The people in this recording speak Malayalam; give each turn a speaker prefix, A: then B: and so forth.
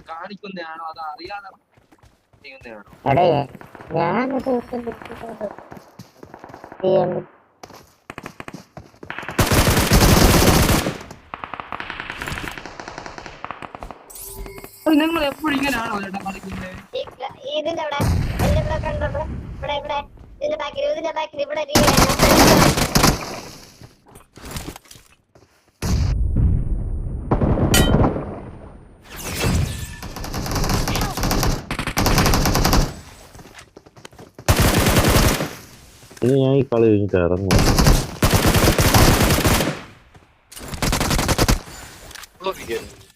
A: വെക്കുന്നതാണോ അത് അറിയാതെ ചെയ്യുന്നതാണോ? നിങ്ങൾ എപ്പോഴും ഇങ്ങനെയാണോ ചേട്ടാ കളിക്കുന്നത്
B: ഇതിന്റെ അവിടെ എന്റെ ഇവിടെ കണ്ടോ ഇവിടെ ഇവിടെ ഇതിന്റെ ബാക്കിൽ ഇതിന്റെ ബാക്കിൽ ഇവിടെ
C: ഇനി ഞാൻ ഈ കളി കഴിഞ്ഞിട്ട് ഇറങ്ങും
A: ഓ, ഇരിക്കുന്നു.